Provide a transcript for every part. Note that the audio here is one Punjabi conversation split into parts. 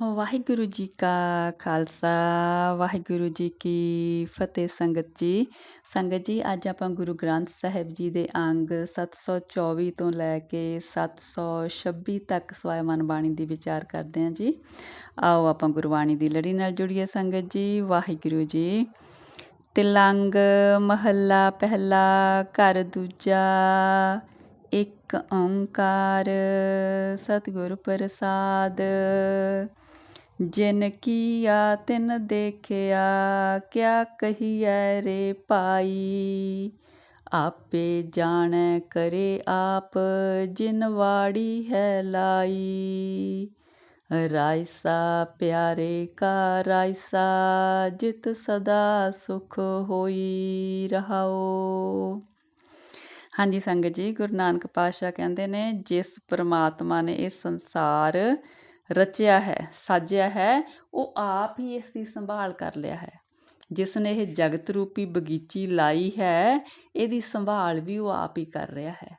ਵਾਹਿਗੁਰੂ ਜੀ ਕਾ ਖਾਲਸਾ, ਵਾਹਿਗੁਰੂ ਜੀ ਕੀ ਫਤਿਹ ਸੰਗਤ ਜੀ। ਸੰਗਤ ਜੀ, ਅੱਜ ਆਪਾਂ ਗੁਰੂ ਗ੍ਰੰਥ ਸਾਹਿਬ ਜੀ ਦੇ ਅੰਗ 724 ਤੋਂ ਲੈ ਕੇ 726 ਤੱਕ ਸਵਾਇਮਨ ਬਾਣੀ ਦੀ ਵਿਚਾਰ ਕਰਦੇ ਹਾਂ ਜੀ। ਆਓ ਆਪਾਂ ਗੁਰਬਾਣੀ ਦੀ ਲੜੀ ਨਾਲ ਜੁੜੀਏ ਸੰਗਤ ਜੀ, ਵਾਹਿਗੁਰੂ ਜੀ। ਤਿਲੰਗ ਮਹੱਲਾ ਪਹਿਲਾ, ਘਰ ਦੂਜਾ, ਇੱਕ ਓੰਕਾਰ, ਸਤਿਗੁਰ ਪ੍ਰਸਾਦ। ਜਿਨ ਕੀਆ ਤਿਨ ਦੇਖਿਆ, ਕਿਆ ਕਹੀਐ ਰੇ ਪਾਈ ਆਪੇ ਜਾਣੈ ਕਰੇ ਆਪ, ਜਿਨ ਵਾੜੀ ਹੈ ਲਾਈ। ਰਾਇਸਾ ਪਿਆਰੇ ਕਾ ਰਾਇਸਾ, ਜਿਤ ਸਦਾ ਸੁਖ ਹੋਈ ਰਹਾਓ। ਹਾਂਜੀ, ਸੰਗਤ ਜੀ, ਗੁਰੂ ਨਾਨਕ ਪਾਤਸ਼ਾਹ ਕਹਿੰਦੇ ਨੇ, ਜਿਸ ਪ੍ਰਮਾਤਮਾ ਨੇ ਇਹ ਸੰਸਾਰ ਰਚਿਆ ਹੈ, ਸਾਜਿਆ ਹੈ, ਉਹ ਆਪ ਹੀ ਇਸ ਦੀ ਸੰਭਾਲ ਕਰ ਲਿਆ ਹੈ। ਜਿਸ ਨੇ ਇਹ ਜਗਤ ਰੂਪੀ ਬਗੀਚੀ ਲਾਈ ਹੈ, ਇਹਦੀ ਸੰਭਾਲ ਵੀ ਉਹ ਆਪ ਹੀ ਕਰ ਰਿਹਾ ਹੈ।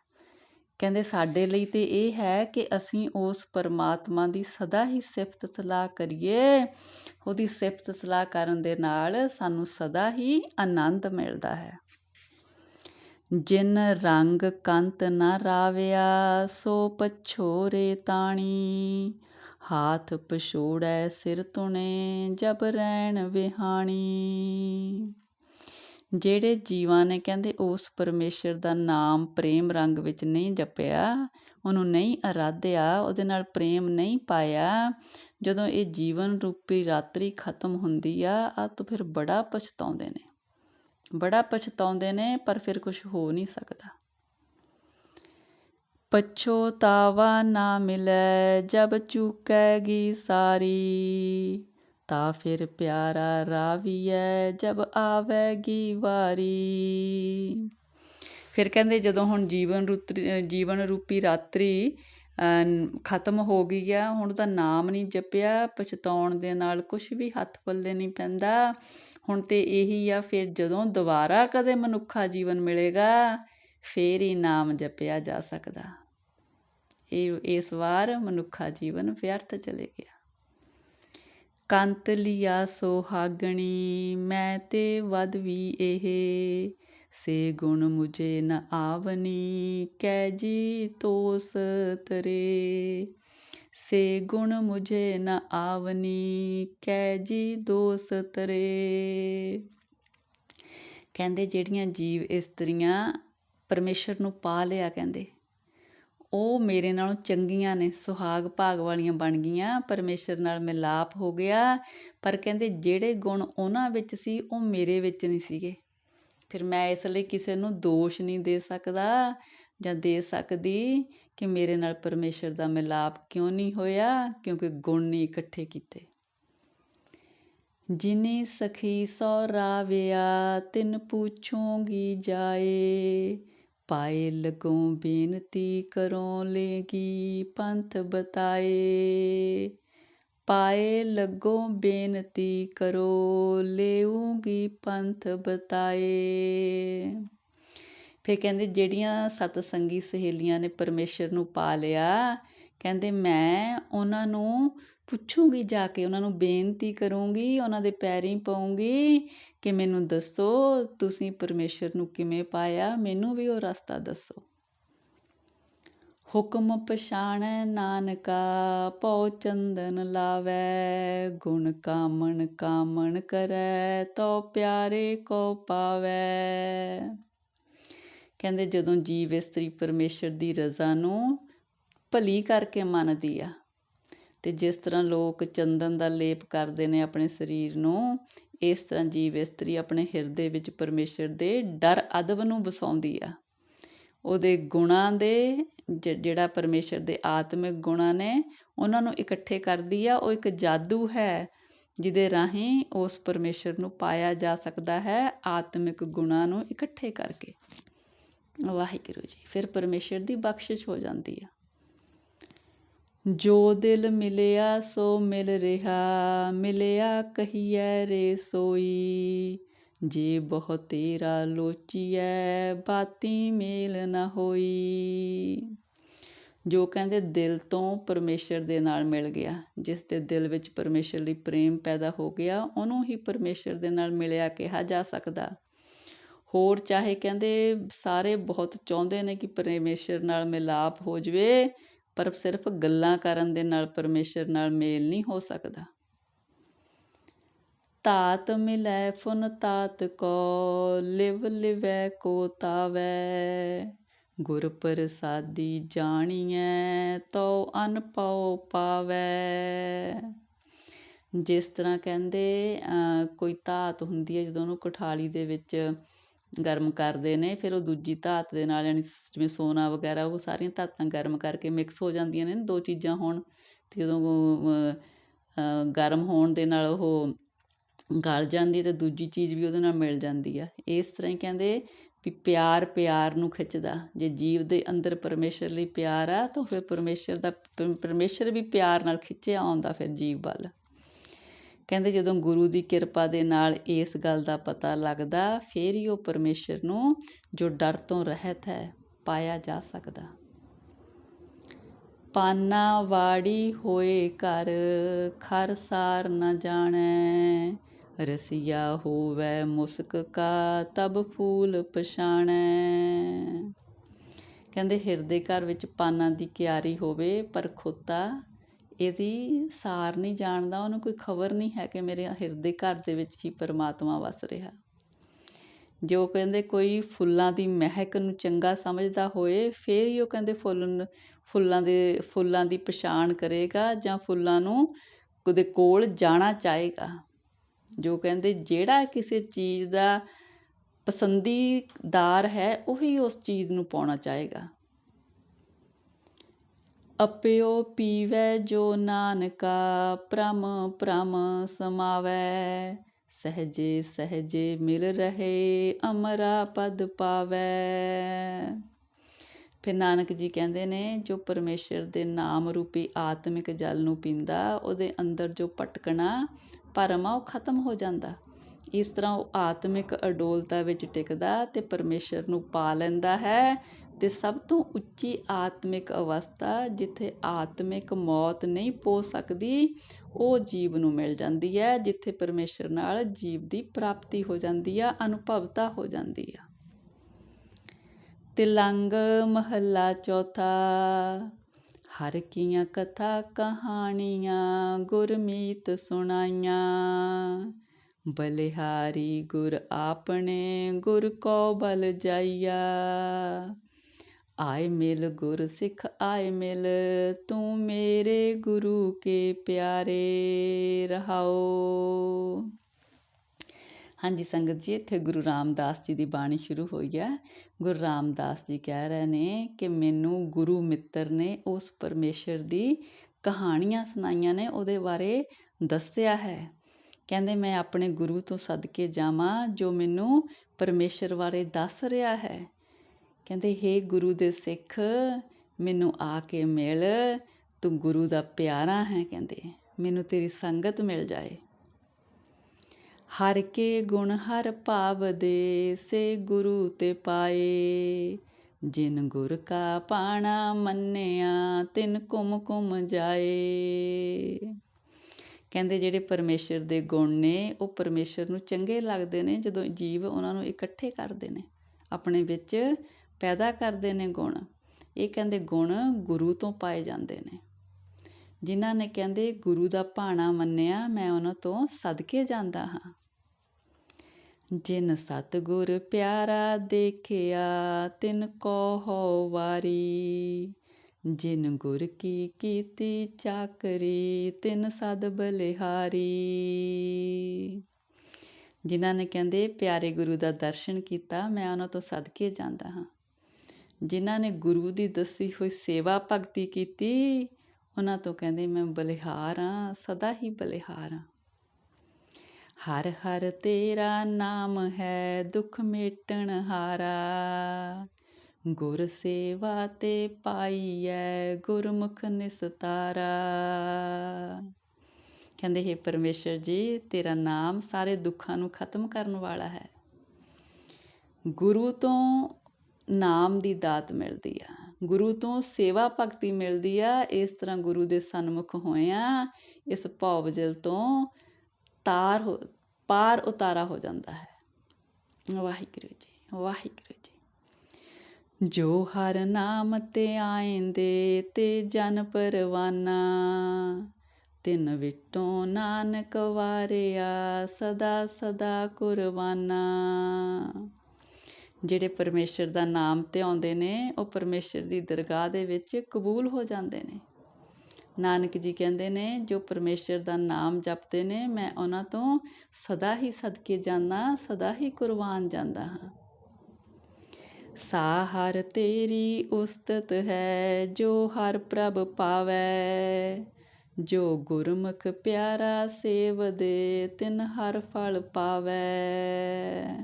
ਕਹਿੰਦੇ, ਸਾਡੇ ਲਈ ਤੇ ਇਹ ਹੈ ਕਿ ਅਸੀਂ ਉਸ ਪਰਮਾਤਮਾ ਦੀ ਸਦਾ ਹੀ ਸਿਫਤ ਸਲਾਹ ਕਰੀਏ। ਉਹਦੀ ਸਿਫਤ ਸਲਾਹ ਕਰਨ ਦੇ ਨਾਲ ਸਾਨੂੰ ਸਦਾ ਹੀ ਆਨੰਦ ਮਿਲਦਾ ਹੈ। ਜਿਨ ਰੰਗ ਕੰਤ ਨਾ ਰਾਵਿਆ, ਸੋ ਪਛੋਰੇ ਤਾਣੀ। ਹਾਥ ਪਛੋੜੈ ਸਿਰ ਤੁਣੇ ਜਬ ਰਹਿਣ ਵਿਹਾਣੀ। ਜਿਹੜੇ ਜੀਵਾਂ ਨੇ ਕਹਿੰਦੇ ਉਸ ਪਰਮੇਸ਼ਰ ਦਾ ਨਾਮ ਪ੍ਰੇਮ ਰੰਗ ਵਿੱਚ ਨਹੀਂ ਜਪਿਆ, ਉਹਨੂੰ ਨਹੀਂ ਅਰਾਧਿਆ, ਉਹਦੇ ਨਾਲ ਪ੍ਰੇਮ ਨਹੀਂ ਪਾਇਆ, ਜਦੋਂ ਇਹ ਜੀਵਨ ਰੂਪੀ ਰਾਤਰੀ ਖਤਮ ਹੁੰਦੀ ਆ ਆ ਤਾਂ ਫਿਰ ਬੜਾ ਪਛਤਾਉਂਦੇ ਨੇ। ਬੜਾ ਪਛਤਾਉਂਦੇ ਨੇ, ਪਰ ਫਿਰ ਕੁਝ ਹੋ ਨਹੀਂ ਸਕਦਾ। ਪਛੋਤਾਵਾ ਨਾ ਮਿਲੈ, ਜਬ ਚੁਕੈਗੀ ਸਾਰੀ। ਤਾ ਫਿਰ ਪਿਆਰਾ ਰਾਵੀਐ, ਜਬ ਆਵੇਗੀ ਵਾਰੀ। ਫਿਰ ਕਹਿੰਦੇ ਜਦੋਂ ਹੁਣ ਜੀਵਨ ਰੁਤਰੀ, ਜੀਵਨ ਰੂਪੀ ਰਾਤਰੀ ਖਤਮ ਹੋ ਗਈ ਆ, ਹੁਣ ਤਾਂ ਨਾਮ ਨਹੀਂ ਜਪਿਆ, ਪਛਤਾਉਣ ਦੇ ਨਾਲ ਕੁਝ ਵੀ ਹੱਥ ਪੱਲੇ ਨਹੀਂ ਪੈਂਦਾ। ਹੁਣ ਤੇ ਇਹੀ ਆ, ਫਿਰ ਜਦੋਂ ਦੁਬਾਰਾ ਕਦੇ ਮਨੁੱਖਾ ਜੀਵਨ ਮਿਲੇਗਾ, ਫੇਰ ਹੀ ਨਾਮ ਜਪਿਆ ਜਾ ਸਕਦਾ। ਇਹ, ਇਸ ਵਾਰ ਮਨੁੱਖਾ ਜੀਵਨ ਵਿਅਰਥ ਚਲੇ ਗਿਆ। ਕੰਤ ਲਿਆ ਸੋਹਾਗਣੀ, ਮੈਂ ਤੇ ਵਦ ਵੀ ਇਹ। ਸੇ ਗੁਣ ਮੁਝੇ ਨ ਆਵਨੀ, ਕੈ ਜੀ ਤੋਸ ਤਰੇ। ਸੇ ਗੁਣ ਮੁਝੇ ਨ ਆਵਨੀ, ਕੈ ਜੀ ਦੋਸ ਤਰੇ। ਕਹਿੰਦੇ ਜਿਹੜੀਆਂ ਜੀਵ ਇਸਤਰੀਆਂ ਪਰਮੇਸ਼ਰ ਨੂੰ ਪਾ ਲਿਆ, ਕਹਿੰਦੇ ਉਹ ਮੇਰੇ ਨਾਲੋਂ ਚੰਗੀਆਂ ਨੇ, ਸੁਹਾਗ ਭਾਗ ਵਾਲੀਆਂ ਬਣ ਗਈਆਂ। ਪਰਮੇਸ਼ਰ ਨਾਲ ਮਿਲਾਪ ਹੋ ਗਿਆ। ਪਰ ਕਹਿੰਦੇ ਜਿਹੜੇ ਗੁਣ ਉਹਨਾਂ ਵਿੱਚ ਸੀ, ਉਹ ਮੇਰੇ ਵਿੱਚ ਨਹੀਂ ਸੀਗੇ। ਫਿਰ ਮੈਂ ਇਸ ਲਈ ਕਿਸੇ ਨੂੰ ਦੋਸ਼ ਨਹੀਂ ਦੇ ਸਕਦਾ ਜਾਂ ਦੇ ਸਕਦੀ ਕਿ ਮੇਰੇ ਨਾਲ ਪਰਮੇਸ਼ਰ ਦਾ ਮਿਲਾਪ ਕਿਉਂ ਨਹੀਂ ਹੋਇਆ, ਕਿਉਂਕਿ ਗੁਣ ਨਹੀਂ ਇਕੱਠੇ ਕੀਤੇ। ਜਿਨੀ ਸਖੀ ਸੋ ਰਾਵਿਆ, ਤਿਨ ਪੁੱਛੋਗੀ ਜਾਏ। ਪਾਏ ਲਗੋ ਬੇਨਤੀ ਕਰੋ ਲੇਗੀ ਪੰਥ ਬਤਾਏ। ਪਾਏ ਲੱਗੋ ਬੇਨਤੀ ਕਰੋ ਲੇਊਗੀ ਪੰਥ ਬਤਾਏ। ਫੇ ਕਹਿੰਦੇ ਜਿਹੜੀਆਂ ਸਤ ਸੰਗੀ ਸਹੇਲੀਆਂ ਨੇ ਪਰਮੇਸ਼ਰ ਨੂੰ ਪਾ ਲਿਆ, ਕਹਿੰਦੇ ਮੈਂ ਉਹਨਾਂ ਨੂੰ ਪੁੱਛੂਗੀ ਜਾ ਕੇ, ਉਹਨਾਂ ਨੂੰ ਬੇਨਤੀ ਕਰੂੰਗੀ, ਉਹਨਾਂ ਦੇ ਪੈਰੀਂ ਪਾਉਂਗੀ ਕਿ ਮੈਨੂੰ ਦੱਸੋ, ਤੁਸੀਂ ਪਰਮੇਸ਼ਰ ਨੂੰ ਕਿਵੇਂ ਪਾਇਆ? ਮੈਨੂੰ ਵੀ ਉਹ ਰਸਤਾ ਦੱਸੋ। ਹੁਕਮ ਪਛਾਣੈ ਨਾਨਕਾ, ਪਉ ਚੰਦਨ ਲਾਵੈ, ਗੁਣ ਕਾਮਣ ਕਾਮਣ ਕਰੈ ਤੋ ਪਿਆਰੇ ਕੋ ਪਾਵੈ। ਕਹਿੰਦੇ ਜਦੋਂ ਜੀਵ ਇਸਤਰੀ ਪਰਮੇਸ਼ਰ ਦੀ ਰਜ਼ਾ ਨੂੰ ਭਲੀ ਕਰਕੇ ਮੰਨਦੀ ਆ, ਤੇ ਜਿਸ ਤਰ੍ਹਾਂ ਲੋਕ ਚੰਦਨ ਦਾ ਲੇਪ ਕਰਦੇ ਨੇ ਆਪਣੇ ਸਰੀਰ ਨੂੰ ਇਸ ਤਰ੍ਹਾਂ ਜੀਵ ਇਸਤਰੀ ਆਪਣੇ ਹਿਰਦੇ ਵਿੱਚ ਪਰਮੇਸ਼ਰ ਦੇ ਡਰ ਅਦਬ ਨੂੰ ਵਸਾਉਂਦੀ ਆ। ਉਹਦੇ ਗੁਣਾਂ ਦੇ ਜਿਹੜਾ ਪਰਮੇਸ਼ਰ ਦੇ ਆਤਮਿਕ ਗੁਣਾਂ ਨੇ ਉਹਨਾਂ ਨੂੰ ਇਕੱਠੇ ਕਰਦੀ ਆ, ਉਹ ਇੱਕ ਜਾਦੂ ਹੈ ਜਿਹਦੇ ਰਾਹੀਂ ਉਸ ਪਰਮੇਸ਼ਰ ਨੂੰ ਪਾਇਆ ਜਾ ਸਕਦਾ ਹੈ ਆਤਮਿਕ ਗੁਣਾਂ ਨੂੰ ਇਕੱਠੇ ਕਰਕੇ। ਵਾਹਿਗੁਰੂ ਜੀ, ਫਿਰ ਪਰਮੇਸ਼ਰ ਦੀ ਬਖਸ਼ਿਸ਼ ਹੋ ਜਾਂਦੀ ਆ। ਜੋ ਦਿਲ ਮਿਲਿਆ ਸੋ ਮਿਲ ਰਿਹਾ, ਮਿਲਿਆ ਕਹੀਐ ਰੇ ਸੋਈ। ਜੇ ਬਹੁ ਤੇਰਾ ਲੋਚੀਐ, ਬਾਤੀ ਮੇਲ ਨ ਹੋਈ। ਜੋ ਕਹਿੰਦੇ ਦਿਲ ਤੋਂ ਪਰਮੇਸ਼ਰ ਦੇ ਨਾਲ ਮਿਲ ਗਿਆ, ਜਿਸ ਦੇ ਦਿਲ ਵਿੱਚ ਪਰਮੇਸ਼ਰ ਲਈ ਪ੍ਰੇਮ ਪੈਦਾ ਹੋ ਗਿਆ, ਉਹਨੂੰ ਹੀ ਪਰਮੇਸ਼ਰ ਦੇ ਨਾਲ ਮਿਲਿਆ ਕਿਹਾ ਜਾ ਸਕਦਾ। ਹੋਰ ਚਾਹੇ ਕਹਿੰਦੇ ਸਾਰੇ ਬਹੁਤ ਚਾਹੁੰਦੇ ਨੇ ਕਿ ਪਰਮੇਸ਼ਰ ਨਾਲ ਮਿਲਾਪ ਹੋ ਜਵੇ ਪਰ ਸਿਰਫ ਗੱਲਾਂ ਕਰਨ ਦੇ ਨਾਲ ਪਰਮੇਸ਼ਰ ਨਾਲ ਮੇਲ ਨਹੀਂ ਹੋ ਸਕਦਾ। ਤਾਤ ਮਿਲੈ ਫੁਨ ਤਾਤ ਕੋ, ਲਿਵ ਲਿਵੈ ਕੋ ਤਾਵੈ। ਗੁਰ ਪ੍ਰਸਾਦੀ ਜਾਣੀਐ ਤੋ ਅਨ ਪਉ ਪਾਵੈ। ਜਿਸ ਤਰ੍ਹਾਂ ਕਹਿੰਦੇ ਕੋਈ ਧਾਤ ਹੁੰਦੀ ਹੈ ਜਦੋਂ ਉਹਨੂੰ ਕੋਠਾਲੀ ਦੇ ਵਿੱਚ ਗਰਮ ਕਰਦੇ ਨੇ, ਫਿਰ ਉਹ ਦੂਜੀ ਧਾਤ ਦੇ ਨਾਲ ਯਾਨੀ ਜਿਵੇਂ ਸੋਨਾ ਵਗੈਰਾ, ਉਹ ਸਾਰੀਆਂ ਧਾਤਾਂ ਗਰਮ ਕਰਕੇ ਮਿਕਸ ਹੋ ਜਾਂਦੀਆਂ ਨੇ, ਦੋ ਚੀਜ਼ਾਂ ਹੋਣ ਅਤੇ ਉਦੋਂ ਗਰਮ ਹੋਣ ਦੇ ਨਾਲ ਉਹ ਗਲ ਜਾਂਦੀ ਅਤੇ ਦੂਜੀ ਚੀਜ਼ ਵੀ ਉਹਦੇ ਨਾਲ ਮਿਲ ਜਾਂਦੀ ਆ। ਇਸ ਤਰ੍ਹਾਂ ਹੀ ਕਹਿੰਦੇ ਵੀ ਪਿਆਰ ਪਿਆਰ ਨੂੰ ਖਿੱਚਦਾ। ਜੇ ਜੀਵ ਦੇ ਅੰਦਰ ਪਰਮੇਸ਼ਰ ਲਈ ਪਿਆਰ ਆ, ਤਾਂ ਫਿਰ ਪਰਮੇਸ਼ਰ ਦਾ, ਪਰਮੇਸ਼ਰ ਵੀ ਪਿਆਰ ਨਾਲ ਖਿੱਚਿਆ ਆਉਂਦਾ ਫਿਰ ਜੀਵ ਵੱਲ। ਕਹਿੰਦੇ ਜਦੋਂ ਗੁਰੂ ਦੀ ਕਿਰਪਾ ਦੇ ਨਾਲ ਇਸ ਗੱਲ ਦਾ ਪਤਾ ਲੱਗਦਾ, ਫਿਰ ਹੀ ਉਹ ਪਰਮੇਸ਼ਰ ਨੂੰ ਜੋ ਡਰ ਤੋਂ ਰਹਿਤ ਹੈ, ਪਾਇਆ ਜਾ ਸਕਦਾ। ਪਾਨਾ ਵਾੜੀ ਹੋਏ ਘਰ ਖਰਸਾਰ ਨ ਜਾਣੈ। ਰਸੀਆ ਹੋਵੇ ਮੁਸਕ ਕਾ, ਤਬ ਫੂਲ ਪਛਾਣੈ। ਕਹਿੰਦੇ ਹਿਰਦੇ ਘਰ ਵਿੱਚ ਪਾਨਾਂ ਦੀ ਕਿਆਰੀ ਹੋਵੇ, ਪਰ ਖੋਤਾ ਇਹਦੀ ਸਾਰ ਨਹੀਂ ਜਾਣਦਾ, ਉਹਨੂੰ ਕੋਈ ਖਬਰ ਨਹੀਂ ਹੈ ਕਿ ਮੇਰੇ ਹਿਰਦੇ ਘਰ ਦੇ ਵਿੱਚ ਹੀ ਪਰਮਾਤਮਾ ਵਸ ਰਿਹਾ। ਜੋ ਕਹਿੰਦੇ ਕੋਈ ਫੁੱਲਾਂ ਦੀ ਮਹਿਕ ਨੂੰ ਚੰਗਾ ਸਮਝਦਾ ਹੋਏ, ਫੇਰ ਹੀ ਉਹ ਕਹਿੰਦੇ ਫੁੱਲ ਫੁੱਲਾਂ ਦੇ, ਫੁੱਲਾਂ ਦੀ ਪਛਾਣ ਕਰੇਗਾ ਜਾਂ ਫੁੱਲਾਂ ਨੂੰ ਉਹਦੇ ਕੋਲ ਜਾਣਾ ਚਾਹੇਗਾ। ਜੋ ਕਹਿੰਦੇ ਜਿਹੜਾ ਕਿਸੇ ਚੀਜ਼ ਦਾ ਪਸੰਦੀਦਾਰ ਹੈ, ਉਹੀ ਉਸ ਚੀਜ਼ ਨੂੰ ਪਾਉਣਾ ਚਾਹੇਗਾ। ਅਪਿਓ ਪੀਵੈ ਜੋ ਨਾਨਕਾ, ਪ੍ਰਮ ਪ੍ਰਮ ਸਮਾਵੈ। ਸਹਜੇ ਸਹਜੇ ਮਿਲ ਰਹੇ ਅਮਰਾ ਪਦ ਪਾਵੈ। ਫਿਰ ਨਾਨਕ ਜੀ ਕਹਿੰਦੇ ਨੇ, ਜੋ ਪਰਮੇਸ਼ਰ ਦੇ ਨਾਮ ਰੂਪੀ ਆਤਮਿਕ ਜਲ ਨੂੰ ਪੀਂਦਾ, ਉਹਦੇ ਅੰਦਰ ਜੋ ਪਟਕਣਾ ਭਰਮ ਆ, ਉਹ ਖਤਮ ਹੋ ਜਾਂਦਾ। ਇਸ ਤਰ੍ਹਾਂ ਉਹ ਆਤਮਿਕ ਅਡੋਲਤਾ ਵਿੱਚ ਟਿਕਦਾ ਤੇ ਪਰਮੇਸ਼ਰ ਨੂੰ ਪਾ ਲੈਂਦਾ ਹੈ ਤੇ ਸਭ ਤੋਂ ਉੱਚੀ ਆਤਮਿਕ ਅਵਸਥਾ ਜਿੱਥੇ ਆਤਮਿਕ ਮੌਤ ਨਹੀਂ ਪੋ ਸਕਦੀ, ਉਹ ਜੀਵ ਨੂੰ ਮਿਲ ਜਾਂਦੀ ਹੈ, ਜਿੱਥੇ ਪਰਮੇਸ਼ਰ ਨਾਲ ਜੀਵ ਦੀ ਪ੍ਰਾਪਤੀ ਹੋ ਜਾਂਦੀ ਆ, ਅਨੁਭਵਤਾ ਹੋ ਜਾਂਦੀ ਆ। ਤਿਲੰਗ ਮਹੱਲਾ ਚੌਥਾ, ਹਰ ਕੀਆਂ ਕਥਾ ਕਹਾਣੀਆਂ, ਗੁਰਮੀਤ ਸੁਣਾਈਆਂ। ਬਲਿਹਾਰੀ ਗੁਰ ਆਪਣੇ ਗੁਰ ਕੋ ਬਲ ਜਾਈਆ। ਆਏ ਮਿਲ ਗੁਰ ਸਿੱਖ ਆਏ ਮਿਲ ਤੂੰ ਮੇਰੇ ਗੁਰੂ ਕੇ ਪਿਆਰੇ ਰਹਾਓ। ਹਾਂਜੀ ਸੰਗਤ ਜੀ, ਇੱਥੇ ਗੁਰੂ ਰਾਮਦਾਸ ਜੀ ਦੀ ਬਾਣੀ ਸ਼ੁਰੂ ਹੋਈ ਹੈ। ਗੁਰੂ ਰਾਮਦਾਸ ਜੀ ਕਹਿ ਰਹੇ ਨੇ ਕਿ ਮੈਨੂੰ ਗੁਰੂ ਮਿੱਤਰ ਨੇ ਉਸ ਪਰਮੇਸ਼ਰ ਦੀ ਕਹਾਣੀਆਂ ਸੁਣਾਈਆਂ ਨੇ, ਉਹਦੇ ਬਾਰੇ ਦੱਸਿਆ ਹੈ। ਕਹਿੰਦੇ, ਮੈਂ ਆਪਣੇ ਗੁਰੂ ਤੋਂ ਸਦਕੇ ਜਾਵਾਂ ਜੋ ਮੈਨੂੰ ਪਰਮੇਸ਼ਰ ਬਾਰੇ ਦੱਸ ਰਿਹਾ ਹੈ। ਕਹਿੰਦੇ, ਹੇ ਗੁਰੂ ਦੇ ਸਿੱਖ, ਮੈਨੂੰ ਆ ਕੇ ਮਿਲ, ਤੂੰ ਗੁਰੂ ਦਾ ਪਿਆਰਾ ਹੈ ਕਹਿੰਦੇ, ਮੈਨੂੰ ਤੇਰੀ ਸੰਗਤ ਮਿਲ ਜਾਏ। ਹਰ ਕੇ ਗੁਣ ਹਰ ਭਾਵ ਦੇ ਸੇ ਗੁਰੂ ਤੇ ਪਾਏ। ਜਿਨ ਗੁਰ ਕਾ ਪਾਣਾ ਮੰਨਿਆ, ਤਿਨ ਕੁਮ ਕੁਮ ਜਾਏ। ਕਹਿੰਦੇ, ਜਿਹੜੇ ਪਰਮੇਸ਼ਰ ਦੇ ਗੁਣ ਨੇ, ਉਹ ਪਰਮੇਸ਼ਰ ਨੂੰ ਚੰਗੇ ਲੱਗਦੇ ਨੇ, ਜਦੋਂ ਜੀਵ ਉਹਨਾਂ ਨੂੰ ਇਕੱਠੇ ਕਰਦੇ ਨੇ। ਆਪਣੇ ਵਿੱਚ ਪੈਦਾ ਕਰਦੇ ਨੇ ਗੁਣ। ਇਹ ਕਹਿੰਦੇ ਗੁਣ ਗੁਰੂ ਤੋਂ ਪਾਏ ਜਾਂਦੇ ਨੇ। ਜਿਨ੍ਹਾਂ ਨੇ ਕਹਿੰਦੇ, ਗੁਰੂ ਦਾ ਭਾਣਾ ਮੰਨਿਆ, ਮੈਂ ਉਹਨਾਂ ਤੋਂ ਸਦਕੇ ਜਾਂਦਾ ਹਾਂ। ਜਿਨ ਸਤਗੁਰ ਪਿਆਰਾ ਦੇਖਿਆ, ਤਿਨ ਕੋ ਹੋ ਵਾਰੀ। ਜਿਨ ਗੁਰ ਕੀ ਕੀਤੀ ਚਾਕਰੀ, ਤਿਨ ਸਦ ਬਲਿਹਾਰੀ। ਜਿਨ੍ਹਾਂ ਨੇ ਕਹਿੰਦੇ, ਪਿਆਰੇ ਗੁਰੂ ਦਾ ਦਰਸ਼ਨ ਕੀਤਾ, ਮੈਂ ਉਹਨਾਂ ਤੋਂ ਸਦਕੇ ਜਾਂਦਾ ਹਾਂ। ਜਿਨ੍ਹਾਂ ਨੇ ਗੁਰੂ ਦੀ ਦੱਸੀ ਹੋਈ ਸੇਵਾ ਭਗਤੀ ਕੀਤੀ, ਉਹਨਾਂ ਤੋਂ ਕਹਿੰਦੇ, ਮੈਂ ਬਲਿਹਾਰ ਹਾਂ ਸਦਾ ਹੀ ਬਲਿਹਾਰ ਹਾਂ ਹਰ ਹਰ ਤੇਰਾ ਨਾਮ ਹੈ ਦੁਖ ਮੇਟਣ ਹਾਰਾ। ਗੁਰ ਸੇਵਾ ਤੇ ਪਾਈਐ ਗੁਰਮੁਖ ਨਿਸਤਾਰਾ। ਕਹਿੰਦੇ, ਹੈ ਪਰਮੇਸ਼ਰ ਜੀ, ਤੇਰਾ ਨਾਮ ਸਾਰੇ ਦੁੱਖਾਂ ਨੂੰ ਖਤਮ ਕਰਨ ਵਾਲਾ ਹੈ। ਗੁਰੂ ਤੋਂ ਨਾਮ ਦੀ ਦਾਤ ਮਿਲਦੀ ਆ। ਗੁਰੂ ਤੋਂ ਸੇਵਾ ਭਗਤੀ ਮਿਲਦੀ ਆ। ਇਸ ਤਰ੍ਹਾਂ ਗੁਰੂ ਦੇ ਸਨਮੁਖ ਹੋਇਆਂ ਇਸ ਭੌਵਜਲ ਤੋਂ ਤਾਰ ਹੋ, ਪਾਰ ਉਤਾਰਾ ਹੋ ਜਾਂਦਾ ਹੈ। ਵਾਹਿਗੁਰੂ ਜੀ ਵਾਹਿਗੁਰੂ ਜੀ। ਜੋ ਹਰ ਨਾਮ ਤੇ ਆਇਂਦੇ ਤੇ ਜਨ ਪਰਵਾਨਾ, ਤਿਨ ਵਿਟੋਂ ਨਾਨਕ ਵਾਰਿਆ ਸਦਾ ਸਦਾ ਕੁਰਬਾਨਾ। ਜਿਹੜੇ ਪਰਮੇਸ਼ਰ ਦਾ ਨਾਮ ਤੇ ਆਉਂਦੇ ਨੇ, ਉਹ ਪਰਮੇਸ਼ਰ ਦੀ ਦਰਗਾਹ ਦੇ ਵਿੱਚ ਕਬੂਲ ਹੋ ਜਾਂਦੇ ਨੇ। ਨਾਨਕ ਜੀ ਕਹਿੰਦੇ ਨੇ, ਜੋ ਪਰਮੇਸ਼ਰ ਦਾ ਨਾਮ ਜਪਦੇ ਨੇ, ਮੈਂ ਉਹਨਾਂ ਤੋਂ ਸਦਾ ਹੀ ਸਦਕੇ ਜਾਂਦਾ, ਸਦਾ ਹੀ ਕੁਰਬਾਨ ਜਾਂਦਾ ਹਾਂ। ਸਾਹਰ ਤੇਰੀ ਉਸਤਤ ਹੈ, ਜੋ ਹਰ ਪ੍ਰਭ ਪਾਵੈ। ਜੋ ਗੁਰਮੁਖ ਪਿਆਰਾ ਸੇਵਦੇ ਤਿਨ ਹਰ ਫਲ ਪਾਵੈ।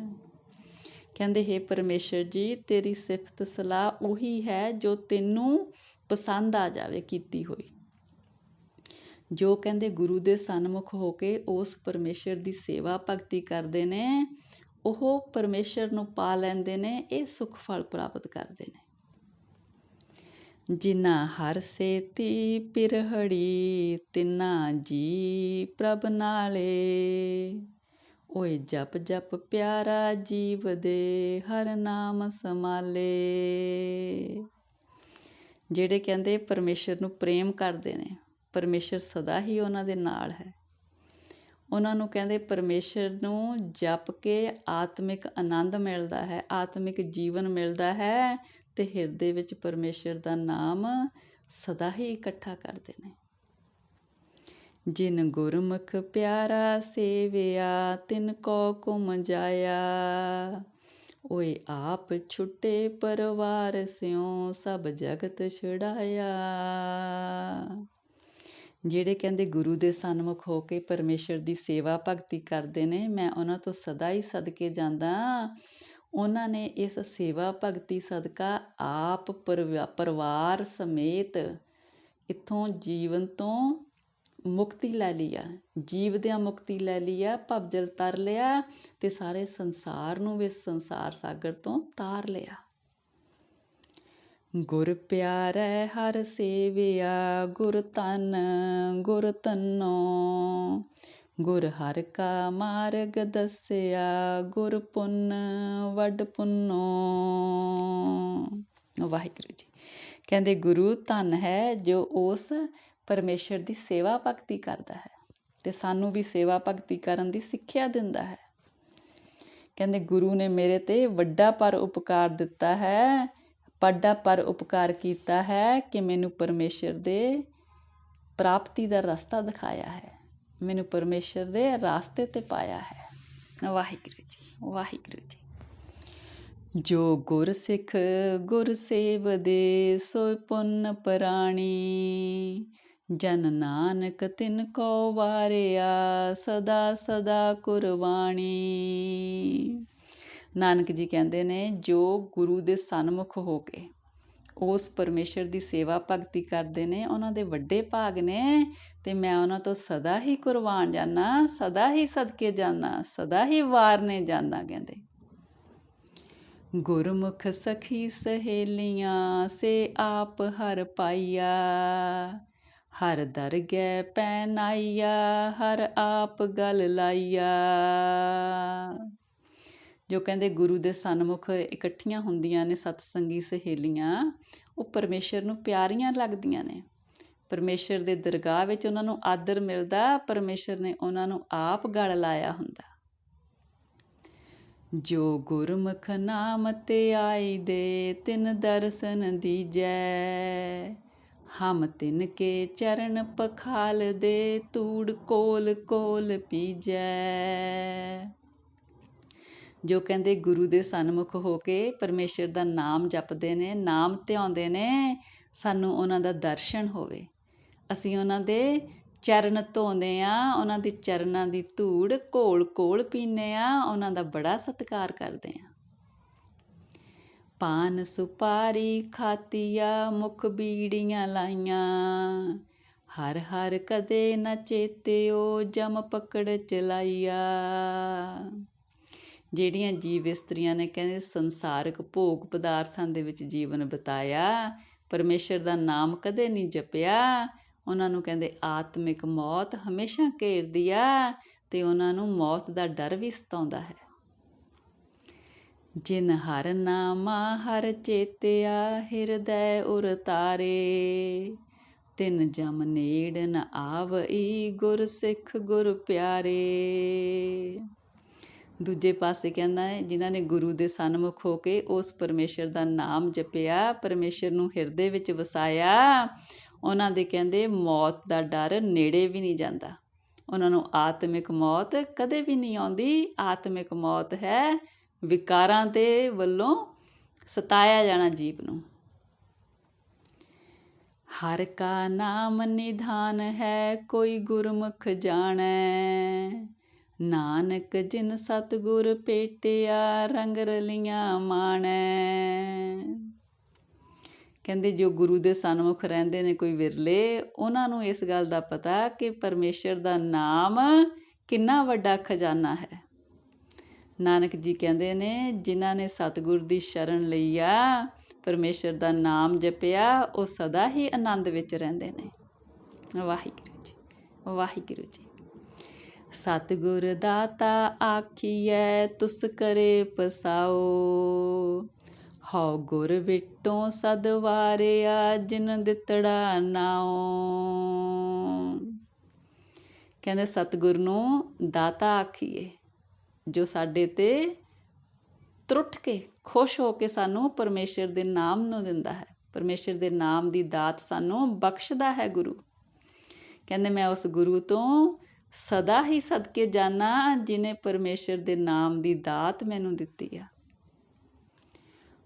ਕਹਿੰਦੇ, ਹੈ ਪਰਮੇਸ਼ਰ ਜੀ, ਤੇਰੀ ਸਿਫਤ ਸਲਾਹ ਉਹੀ ਹੈ ਜੋ ਤੈਨੂੰ ਪਸੰਦ ਆ ਜਾਵੇ ਕੀਤੀ ਹੋਈ। ਜੋ ਕਹਿੰਦੇ ਗੁਰੂ ਦੇ ਸਨਮੁਖ ਹੋ ਕੇ ਉਸ ਪਰਮੇਸ਼ਰ ਦੀ ਸੇਵਾ ਭਗਤੀ ਕਰਦੇ ਨੇ, ਉਹ ਪਰਮੇਸ਼ਰ ਨੂੰ ਪਾ ਲੈਂਦੇ ਨੇ, ਇਹ ਸੁਖ ਫਲ ਪ੍ਰਾਪਤ ਕਰਦੇ ਨੇ। ਜਿਨਾ ਹਰ ਸੇਤੀ ਪਿਰਹੜੀ, ਤਿਨਾ ਜੀ ਪ੍ਰਭ ਨਾਲੇ। ਓਏ ਜਪ ਜਪ ਪਿਆਰਾ ਜੀਵ ਦੇ ਹਰ ਨਾਮ ਸਮਾਲੇ ਜਿਹੜੇ ਕਹਿੰਦੇ ਪਰਮੇਸ਼ਰ ਨੂੰ ਪ੍ਰੇਮ ਕਰਦੇ ਨੇ, ਪਰਮੇਸ਼ਰ ਸਦਾ ਹੀ ਉਹਨਾਂ ਦੇ ਨਾਲ ਹੈ। ਉਹਨਾਂ ਨੂੰ ਕਹਿੰਦੇ ਪਰਮੇਸ਼ਰ ਨੂੰ ਜਪ ਕੇ ਆਤਮਿਕ ਆਨੰਦ ਮਿਲਦਾ ਹੈ, ਆਤਮਿਕ ਜੀਵਨ ਮਿਲਦਾ ਹੈ ਤੇ ਹਿਰਦੇ ਵਿੱਚ ਪਰਮੇਸ਼ਰ ਦਾ ਨਾਮ ਸਦਾ ਹੀ ਇਕੱਠਾ ਕਰਦੇ ਨੇ। ਜਿਨ ਗੁਰਮੁਖ ਪਿਆਰਾ ਸੇਵਿਆ, ਤਿਨ ਕੋ ਕੁਮ ਜਾਇਆ। ਓਏ ਆਪ ਛੁੱਟੇ ਪਰਵਾਰ ਸਿਓ ਸਭ ਜਗਤ ਛੁਡਾਇਆ। ਜਿਹੜੇ ਕਹਿੰਦੇ ਗੁਰੂ ਦੇ ਸਨਮੁਖ ਹੋ ਕੇ ਪਰਮੇਸ਼ਰ ਦੀ ਸੇਵਾ ਭਗਤੀ ਕਰਦੇ ਨੇ, ਮੈਂ ਉਹਨਾਂ ਤੋਂ ਸਦਾ ਹੀ ਸਦਕੇ ਜਾਂਦਾ ਉਹਨਾਂ ਨੇ ਇਸ ਸੇਵਾ ਭਗਤੀ ਸਦਕਾ ਆਪ ਪਰਿਵਾਰ ਸਮੇਤ ਇਥੋਂ ਜੀਵਨ ਤੋਂ ਮੁਕਤੀ ਲੈ ਲਿਆ ਜੀਵਦਿਆਂ ਮੁਕਤੀ ਲੈ ਲਿਆ ਭਵਜਲ ਤਰ ਲਿਆ ਤੇ ਸਾਰੇ ਸੰਸਾਰ ਨੂੰ ਵੀ ਸੰਸਾਰ ਸਾਗਰ ਤੋਂ ਤਾਰ ਲਿਆ। ਗੁਰ ਪਿਆਰੈ ਹਰ ਸੇਵਿਆ, ਗੁਰ ਤਨ ਗੁਰ ਤਨੋ ਗੁਰ ਹਰ ਕਾ ਮਾਰਗ ਦੱਸਿਆ, ਗੁਰ ਪੁੰਨ ਵੱਡ ਪੁੰਨੋ। ਵਾਹਿਗੁਰੂ ਜੀ। ਕਹਿੰਦੇ ਗੁਰੂ ਧਨ ਹੈ ਜੋ ਉਸ ਪਰਮੇਸ਼ਰ ਦੀ ਸੇਵਾ ਭਗਤੀ ਕਰਦਾ ਹੈ ਤੇ ਸਾਨੂੰ ਵੀ ਸੇਵਾ ਭਗਤੀ ਕਰਨ ਦੀ ਸਿੱਖਿਆ ਦਿੰਦਾ ਹੈ। ਕਹਿੰਦੇ ਗੁਰੂ ਨੇ ਮੇਰੇ ਤੇ ਵੱਡਾ ਪਰ ਉਪਕਾਰ ਦਿੱਤਾ ਹੈ, ਵੱਡਾ ਪਰ ਉਪਕਾਰ ਕੀਤਾ ਹੈ ਕਿ ਮੈਨੂੰ ਪਰਮੇਸ਼ਰ ਦੇ ਪ੍ਰਾਪਤੀ ਦਾ ਰਸਤਾ ਦਿਖਾਇਆ ਹੈ। ਮੈਨੂੰ ਪਰਮੇਸ਼ਰ ਦੇ ਰਾਸਤੇ ਤੇ ਪਾਇਆ ਹੈ। ਵਾਹਿਗੁਰੂ ਜੀ ਵਾਹਿਗੁਰੂ ਜੀ। ਜੋ ਗੁਰ ਸਿੱਖ ਗੁਰ ਸੇਵਦੇ ਸੋ ਪੁੰਨ ਪ੍ਰਾਣੀ ਜਨ ਨਾਨਕ ਤਿਨ ਕੋ ਵਾਰਿਆ, ਸਦਾ ਸਦਾ ਕੁਰਬਾਨੀ। ਨਾਨਕ ਜੀ ਕਹਿੰਦੇ ਨੇ, ਜੋ ਗੁਰੂ ਦੇ ਸਨਮੁਖ ਹੋ ਕੇ ਉਸ ਪਰਮੇਸ਼ਰ ਦੀ ਸੇਵਾ ਭਗਤੀ ਕਰਦੇ ਨੇ, ਉਹਨਾਂ ਦੇ ਵੱਡੇ ਭਾਗ ਨੇ, ਤੇ ਮੈਂ ਉਹਨਾਂ ਤੋਂ ਸਦਾ ਹੀ ਕੁਰਬਾਨ ਜਾਣਾ ਸਦਾ ਹੀ ਸਦਕੇ ਜਾਣਾ ਸਦਾ ਹੀ ਵਾਰਨੇ ਜਾਣਾ ਕਹਿੰਦੇ। ਗੁਰਮੁਖ ਸਖੀ ਸਹੇਲੀਆਂ, ਸੇ ਆਪ ਹਰ ਪਾਈਆ। ਹਰ ਦਰਗਹਿ ਪੈਨਾਈਆ ਹਰ ਆਪ ਗਲ ਲਾਈਆ। ਜੋ ਕਹਿੰਦੇ ਗੁਰੂ ਦੇ ਸਨਮੁਖ ਇਕੱਠੀਆਂ ਹੁੰਦੀਆਂ ਨੇ ਸਤਸੰਗੀ ਸਹੇਲੀਆਂ, ਉਹ ਪਰਮੇਸ਼ਰ ਨੂੰ ਪਿਆਰੀਆਂ ਲੱਗਦੀਆਂ ਨੇ। ਪਰਮੇਸ਼ਰ ਦੇ ਦਰਗਾਹ ਵਿੱਚ ਉਹਨਾਂ ਨੂੰ ਆਦਰ ਮਿਲਦਾ, ਪਰਮੇਸ਼ਰ ਨੇ ਉਹਨਾਂ ਨੂੰ ਆਪ ਗਲ ਲਾਇਆ ਹੁੰਦਾ। ਜੋ ਗੁਰਮੁਖ ਨਾਮ ਤੇ ਆਈ ਦੇ ਤਿਨ ਦਰਸ਼ਨ ਦੀਜੈ। ਹਮ ਤਿਨ ਕੇ ਚਰਨ ਪਖਾਲ ਦੇ ਤੂੜ ਕੋਲ ਕੋਲ ਪੀਜੈ। ਜੋ ਕਹਿੰਦੇ ਗੁਰੂ ਦੇ ਸਨਮੁਖ ਹੋ ਕੇ ਪਰਮੇਸ਼ਰ ਦਾ ਨਾਮ ਜਪਦੇ ਨੇ, ਨਾਮ ਧਿਆਉਂਦੇ ਨੇ, ਸਾਨੂੰ ਉਹਨਾਂ ਦਾ ਦਰਸ਼ਨ ਹੋਵੇ। ਅਸੀਂ ਉਹਨਾਂ ਦੇ ਚਰਨ ਧੋਂਦੇ ਆ ਉਹਨਾਂ ਦੇ ਚਰਨਾਂ ਦੀ ਧੂੜ ਕੋਲ ਕੋਲ ਪੀਨੇ ਆ ਉਹਨਾਂ ਦਾ ਬੜਾ ਸਤਿਕਾਰ ਕਰਦੇ ਆ ਪਾਨ ਸੁਪਾਰੀ ਖਾਤੀਆ, ਮੁਖ ਬੀੜੀਆਂ ਲਾਈਆਂ। ਹਰ ਹਰ ਕਦੇ ਨਾ ਚੇਤਿਓ, ਜਮ ਪਕੜ ਚਲਾਈਆ। ਜਿਹੜੀਆਂ ਜੀਵ ਇਸਤਰੀਆਂ ਨੇ ਕਹਿੰਦੇ ਸੰਸਾਰਿਕ ਭੋਗ ਪਦਾਰਥਾਂ ਦੇ ਵਿੱਚ ਜੀਵਨ ਬਿਤਾਇਆ, ਪਰਮੇਸ਼ਰ ਦਾ ਨਾਮ ਕਦੇ ਨਹੀਂ ਜਪਿਆ। ਉਹਨਾਂ ਨੂੰ ਕਹਿੰਦੇ ਆਤਮਿਕ ਮੌਤ ਹਮੇਸ਼ਾ ਘੇਰਦੀ ਆ ਤੇ ਉਹਨਾਂ ਨੂੰ ਮੌਤ ਦਾ ਡਰ ਵੀ ਸਤਾਉਂਦਾ ਹੈ। ਜਿਨ ਹਰ ਨਾਮਾ ਹਰ ਚੇਤਿਆ ਹਿਰਦੈ ਉਰ ਤਾਰੇ, ਤਿਨ ਜਮ ਨੇੜ ਨ ਆਵਈ ਗੁਰ ਸਿੱਖ ਗੁਰ ਪਿਆਰੇ। ਦੂਜੇ ਪਾਸੇ ਕਹਿੰਦਾ ਹੈ, ਜਿਨ੍ਹਾਂ ਨੇ ਗੁਰੂ ਦੇ ਸਨਮੁਖ ਹੋ ਕੇ ਉਸ ਪਰਮੇਸ਼ਰ ਦਾ ਨਾਮ ਜਪਿਆ, ਪਰਮੇਸ਼ਰ ਨੂੰ ਹਿਰਦੇ ਵਿੱਚ ਵਸਾਇਆ, ਉਹਨਾਂ ਦੇ ਕਹਿੰਦੇ ਮੌਤ ਦਾ ਡਰ ਨੇੜੇ ਵੀ ਨਹੀਂ ਜਾਂਦਾ। ਉਹਨਾਂ ਨੂੰ ਆਤਮਿਕ ਮੌਤ ਕਦੇ ਵੀ ਨਹੀਂ ਆਉਂਦੀ। ਆਤਮਿਕ ਮੌਤ ਹੈ ਵਿਕਾਰਾਂ ਦੇ ਵੱਲੋਂ ਸਤਾਇਆ ਜਾਣਾ ਜੀਵ ਨੂੰ। ਹਰ ਕਾ ਨਾਮ ਨਿਧਾਨ ਹੈ, ਕੋਈ ਗੁਰਮੁਖ ਜਾਣੈ। ਨਾਨਕ ਜਿਨ ਸਤਗੁਰ ਪੇਟਿਆ, ਰੰਗ ਰਲੀਆਂ ਮਾਣੈ। ਕਹਿੰਦੇ ਜੋ ਗੁਰੂ ਦੇ ਸਨਮੁਖ ਰਹਿੰਦੇ ਨੇ ਕੋਈ ਵਿਰਲੇ, ਉਹਨਾਂ ਨੂੰ ਇਸ ਗੱਲ ਦਾ ਪਤਾ ਕਿ ਪਰਮੇਸ਼ਰ ਦਾ ਨਾਮ ਕਿੰਨਾ ਵੱਡਾ ਖਜ਼ਾਨਾ ਹੈ। ਨਾਨਕ ਜੀ ਕਹਿੰਦੇ ਨੇ, ਜਿਨ੍ਹਾਂ ਨੇ ਸਤਿਗੁਰ ਦੀ ਸ਼ਰਨ ਲਈ ਆ, ਪਰਮੇਸ਼ਰ ਦਾ ਨਾਮ ਜਪਿਆ, ਉਹ ਸਦਾ ਹੀ ਆਨੰਦ ਵਿੱਚ ਰਹਿੰਦੇ ਨੇ। ਵਾਹਿਗੁਰੂ ਜੀ ਵਾਹਿਗੁਰੂ ਜੀ। ਸਤਿਗੁਰ ਦਾਤਾ ਆਖੀਐ, ਤੁਸ ਕਰੇ ਪਸਾਓ। ਹਉ ਗੁਰ ਵਿਟੋਂ ਸਦ ਵਾਰਿਆ, ਜਿਨ ਦਿੱਤੜਾ ਨਾਉ। ਕਹਿੰਦੇ ਸਤਿਗੁਰ ਨੂੰ ਦਾਤਾ ਆਖੀਏ ਜੋ ਸਾਡੇ ਤੇ ਤਰੁੱਠ ਕੇ ਖੁਸ਼ ਹੋ ਕੇ ਸਾਨੂੰ ਪਰਮੇਸ਼ਰ ਦੇ ਨਾਮ ਨੂੰ ਦਿੰਦਾ ਹੈ। ਪਰਮੇਸ਼ਰ ਦੇ ਨਾਮ ਦੀ ਦਾਤ ਸਾਨੂੰ ਬਖਸ਼ਦਾ ਹੈ ਗੁਰੂ। ਕਹਿੰਦੇ ਮੈਂ ਉਸ ਗੁਰੂ ਤੋਂ ਸਦਾ ਹੀ ਸਦਕੇ ਜਾਣਾ ਜਿਨੇ ਪਰਮੇਸ਼ਰ ਦੇ ਨਾਮ ਦੀ ਦਾਤ ਮੈਨੂੰ ਦਿੱਤੀ ਆ।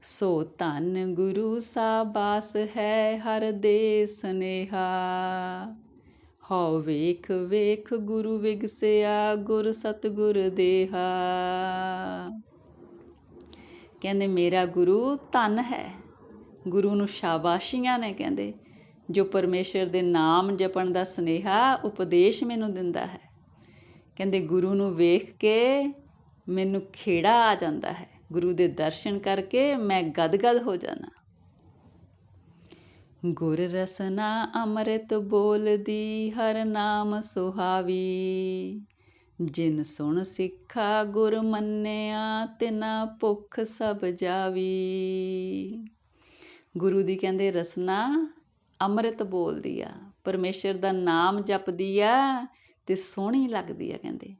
ਸੋ ਧੰਨ ਗੁਰੂ ਸਾਬਾਸ ਹੈ ਹਰ ਦੇ ਸਨੇਹਾ। ਹਉ ਵੇਖ ਵੇਖ ਗੁਰੂ ਵਿਗਸਿਆ, ਗੁਰ ਸਤਗੁਰ ਦੇਹਾ। ਕਹਿੰਦੇ, ਮੇਰਾ ਗੁਰੂ ਧਨ ਹੈ। ਗੁਰੂ ਨੂੰ ਸ਼ਾਬਾਸ਼ੀਆਂ ਨੇ ਕਹਿੰਦੇ, ਜੋ ਪਰਮੇਸ਼ਰ ਦੇ ਨਾਮ ਜਪਣ ਦਾ ਸਨੇਹਾ, ਉਪਦੇਸ਼ ਮੈਨੂੰ ਦਿੰਦਾ ਹੈ। ਕਹਿੰਦੇ, ਗੁਰੂ ਨੂੰ ਵੇਖ ਕੇ ਮੈਨੂੰ ਖੇੜਾ ਆ ਜਾਂਦਾ ਹੈ। ਗੁਰੂ ਦੇ ਦਰਸ਼ਨ ਕਰਕੇ ਮੈਂ ਗਦਗਦ ਹੋ ਜਾਣਾ ਗੁਰ ਰਸਨਾ ਅੰਮ੍ਰਿਤ ਬੋਲਦੀ, ਹਰ ਨਾਮ ਸੁਹਾਵੀ। ਜਿਨ ਸੁਣ ਸਿੱਖਾ ਗੁਰ ਮੰਨਿਆ, ਤਿਨਾ ਭੁਖ ਸਭ ਜਾਵੀ। ਗੁਰੂ ਦੀ ਕਹਿੰਦੇ, ਰਸਨਾ ਅੰਮ੍ਰਿਤ ਬੋਲਦੀ ਆ, ਪਰਮੇਸ਼ਰ ਦਾ ਨਾਮ ਜਪਦੀ ਆ ਤੇ ਸੋਹਣੀ ਲੱਗਦੀ ਆ ਕਹਿੰਦੇ।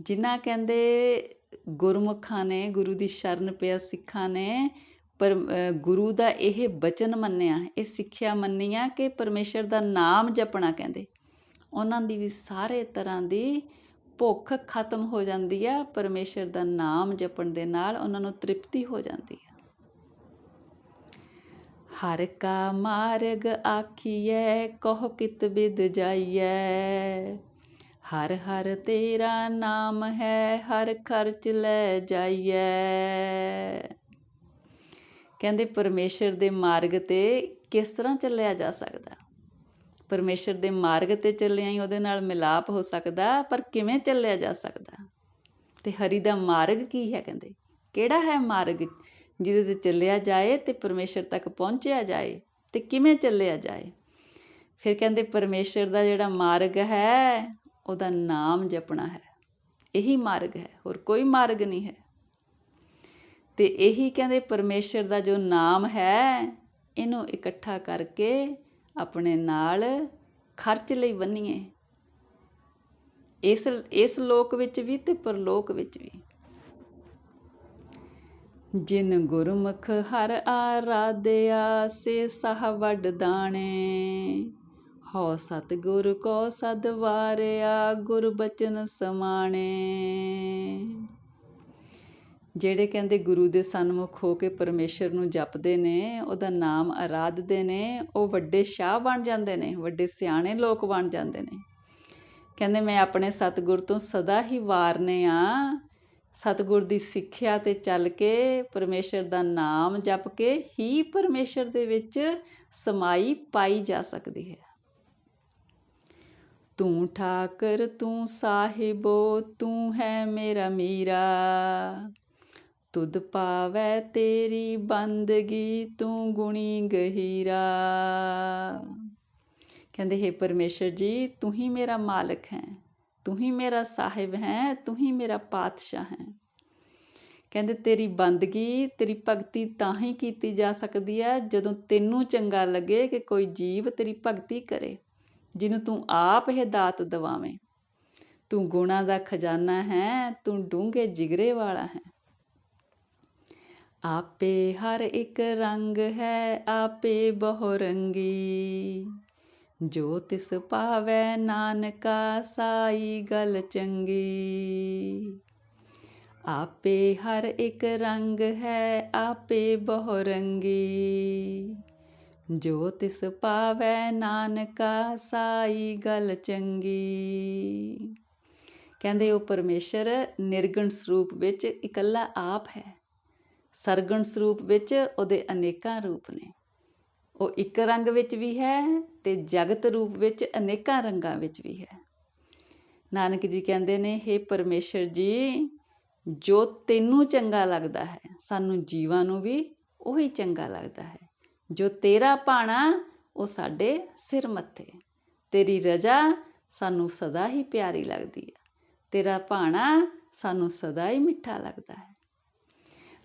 ਜਿਨ੍ਹਾਂ ਕਹਿੰਦੇ, ਗੁਰਮੁਖਾਂ ਨੇ, ਗੁਰੂ ਦੀ ਸ਼ਰਨ ਪਿਆ ਸਿੱਖਾਂ ਨੇ ਪਰ ਗੁਰੂ ਦਾ ਇਹ ਬਚਨ ਮੰਨਿਆ, ਇਹ ਸਿੱਖਿਆ ਮੰਨੀਆਂ ਕਿ ਪਰਮੇਸ਼ਰ ਦਾ ਨਾਮ ਜਪਣਾ ਕਹਿੰਦੇ। ਉਹਨਾਂ ਦੀ ਵੀ ਸਾਰੇ ਤਰ੍ਹਾਂ ਦੀ ਭੁੱਖ ਖਤਮ ਹੋ ਜਾਂਦੀ ਆ, ਪਰਮੇਸ਼ਰ ਦਾ ਨਾਮ ਜਪਣ ਦੇ ਨਾਲ ਉਹਨਾਂ ਨੂੰ ਤ੍ਰਿਪਤੀ ਹੋ ਜਾਂਦੀ ਆ। ਹਰ ਕਾ ਮਾਰਗ ਆਖੀਐ, ਕਹ ਕਿਤ ਬਿਦ ਜਾਈਐ। ਹਰ ਹਰ ਤੇਰਾ ਨਾਮ ਹੈ, ਹਰ ਖਰਚ ਲੈ ਜਾਈਐ। ਕਹਿੰਦੇ ਪਰਮੇਸ਼ਰ ਦੇ ਮਾਰਗ ਤੇ ਕਿਸ ਤਰ੍ਹਾਂ ਚੱਲਿਆ ਜਾ ਸਕਦਾ? ਪਰਮੇਸ਼ਰ ਦੇ ਮਾਰਗ ਤੇ ਚੱਲਿਆ ਹੀ ਉਹਦੇ ਨਾਲ ਮਿਲਾਪ ਹੋ ਸਕਦਾ, ਪਰ ਕਿਵੇਂ ਚੱਲਿਆ ਜਾ ਸਕਦਾ? ਤੇ ਹਰੀ ਦਾ ਮਾਰਗ ਕੀ ਹੈ ਕਹਿੰਦੇ? ਕਿਹੜਾ ਹੈ ਮਾਰਗ ਜਿਹਦੇ ਤੇ ਚੱਲਿਆ ਜਾਏ ਤੇ ਪਰਮੇਸ਼ਰ ਤੱਕ ਪਹੁੰਚਿਆ ਜਾਏ ਤੇ ਕਿਵੇਂ ਚੱਲਿਆ ਜਾਏ? ਫਿਰ ਕਹਿੰਦੇ ਪਰਮੇਸ਼ਰ ਦਾ ਜਿਹੜਾ ਮਾਰਗ ਹੈ, ਉਹਦਾ ਨਾਮ ਜਪਣਾ ਹੈ। ਇਹੀ ਮਾਰਗ ਹੈ, ਹੋਰ ਕੋਈ ਮਾਰਗ ਨਹੀਂ ਹੈ। ਤੇ ਇਹੀ ਕਹਿੰਦੇ ਪਰਮੇਸ਼ਰ ਦਾ ਜੋ ਨਾਮ ਹੈ, ਇਹਨੂੰ ਇਕੱਠਾ ਕਰਕੇ ਆਪਣੇ ਨਾਲ ਖਰਚ ਲਈ ਬੰਨੀਏ। ਇਸ ਇਸ ਲੋਕ ਵਿੱਚ ਵੀ ਤੇ ਪਰਲੋਕ ਵਿੱਚ ਵੀ। ਜਿਨ ਗੁਰਮੁਖ ਹਰ ਆਰਾਧਿਆ, ਸੇ ਸਹ ਵੱਡ ਦਾਣੇ। ਹਉ ਸਤਿਗੁਰ ਕੋ ਸਦ ਵਾਰਿਆ ਗੁਰ ਬਚਨ ਸਮਾਣੇ। ਜਿਹੜੇ ਕਹਿੰਦੇ ਗੁਰੂ ਦੇ ਸਨਮੁਖ ਹੋ ਕੇ ਪਰਮੇਸ਼ਰ ਨੂੰ ਜਪਦੇ ਨੇ, ਉਹਦਾ ਨਾਮ ਆਰਾਧਦੇ ਨੇ, ਉਹ ਵੱਡੇ ਸ਼ਾਹ ਬਣ ਜਾਂਦੇ ਨੇ, ਵੱਡੇ ਸਿਆਣੇ ਲੋਕ ਬਣ ਜਾਂਦੇ ਨੇ। ਕਹਿੰਦੇ ਮੈਂ ਆਪਣੇ ਸਤਿਗੁਰ ਤੋਂ ਸਦਾ ਹੀ ਵਾਰਨੇ ਆ। ਸਤਿਗੁਰ ਦੀ ਸਿੱਖਿਆ ਤੇ ਚੱਲ ਕੇ ਪਰਮੇਸ਼ਰ ਦਾ ਨਾਮ ਜਪ ਕੇ ਹੀ ਪਰਮੇਸ਼ਰ ਦੇ ਵਿੱਚ ਸਮਾਈ ਪਾਈ ਜਾ ਸਕਦੀ ਹੈ। ਤੂੰ ਠਾਕਰ, ਤੂੰ ਸਾਹਿਬੋ, ਤੂੰ ਹੈ ਮੇਰਾ ਮੀਰਾ। ਤੁਧ ਪਾਵੈ ਤੇਰੀ ਬੰਦਗੀ, ਤੂੰ ਗੁਣੀ ਗਹੀਰਾ। ਕਹਿੰਦੇ, ਹੈ ਪਰਮੇਸ਼ਰ ਜੀ, ਤੂੰ ਹੀ ਮੇਰਾ ਮਾਲਕ ਹੈ, ਤੂੰ ਹੀ ਮੇਰਾ ਸਾਹਿਬ ਹੈ, ਤੂੰ ਹੀ ਮੇਰਾ ਪਾਤਸ਼ਾਹ ਹੈ। ਕਹਿੰਦੇ, ਤੇਰੀ ਬੰਦਗੀ, ਤੇਰੀ ਭਗਤੀ ਤਾਂ ਹੀ ਕੀਤੀ ਜਾ ਸਕਦੀ ਹੈ, ਜਦੋਂ ਤੈਨੂੰ ਚੰਗਾ ਲੱਗੇ ਕਿ ਕੋਈ ਜੀਵ ਤੇਰੀ ਭਗਤੀ ਕਰੇ, ਜਿਹਨੂੰ ਤੂੰ ਆਪ ਇਹ ਦਾਤ ਦਵਾਵੇਂ। ਤੂੰ ਗੁਣਾ ਦਾ ਖਜ਼ਾਨਾ ਹੈ, ਤੂੰ ਡੂੰਘੇ ਜਿਗਰੇ ਵਾਲਾ ਹੈ। ਆਪੇ ਹਰ ਇੱਕ ਰੰਗ ਹੈ, ਆਪੇ ਬਹੁ ਰੰਗੀ ਜੋ ਤਿਸ ਪਾਵੈ ਨਾਨਕਾ, ਸਾਈ ਗਲ ਚੰਗੀ। ਆਪੇ ਹਰ ਇੱਕ ਰੰਗ ਹੈ, ਆਪੇ ਬਹੁ ਰੰਗੀ ਜੋ ਤਿਸ ਪਾਵੈ ਨਾਨਕਾ, ਸਾਈ ਗਲ ਚੰਗੀ। ਕਹਿੰਦੇ ਉਹ ਪਰਮੇਸ਼ਰ ਨਿਰਗਣ ਸਰੂਪ ਵਿੱਚ ਇਕੱਲਾ ਆਪ ਹੈ। ਸਰਗਣ ਸਰੂਪ ਵਿੱਚ ਉਹਦੇ ਅਨੇਕਾਂ ਰੂਪ ਨੇ। ਉਹ ਇੱਕ ਰੰਗ ਵਿੱਚ ਵੀ ਹੈ ਤੇ ਜਗਤ ਰੂਪ ਵਿੱਚ ਅਨੇਕਾਂ ਰੰਗਾਂ ਵਿੱਚ ਵੀ ਹੈ। ਨਾਨਕ ਜੀ ਕਹਿੰਦੇ ਨੇ हे ਪਰਮੇਸ਼ਰ ਜੀ, ਜੋ ਤੈਨੂੰ ਚੰਗਾ ਲੱਗਦਾ ਹੈ, ਸਾਨੂੰ ਜੀਵਾਂ ਨੂੰ ਵੀ ਉਹੀ ਚੰਗਾ ਲੱਗਦਾ ਹੈ। ਜੋ ਤੇਰਾ ਭਾਣਾ ਉਹ ਸਾਡੇ ਸਿਰ ਮੱਥੇ। ਤੇਰੀ ਰਜ਼ਾ ਸਾਨੂੰ ਸਦਾ ਹੀ ਪਿਆਰੀ ਲੱਗਦੀ ਹੈ। ਤੇਰਾ ਭਾਣਾ ਸਾਨੂੰ ਸਦਾ ਹੀ ਮਿੱਠਾ ਲੱਗਦਾ ਹੈ।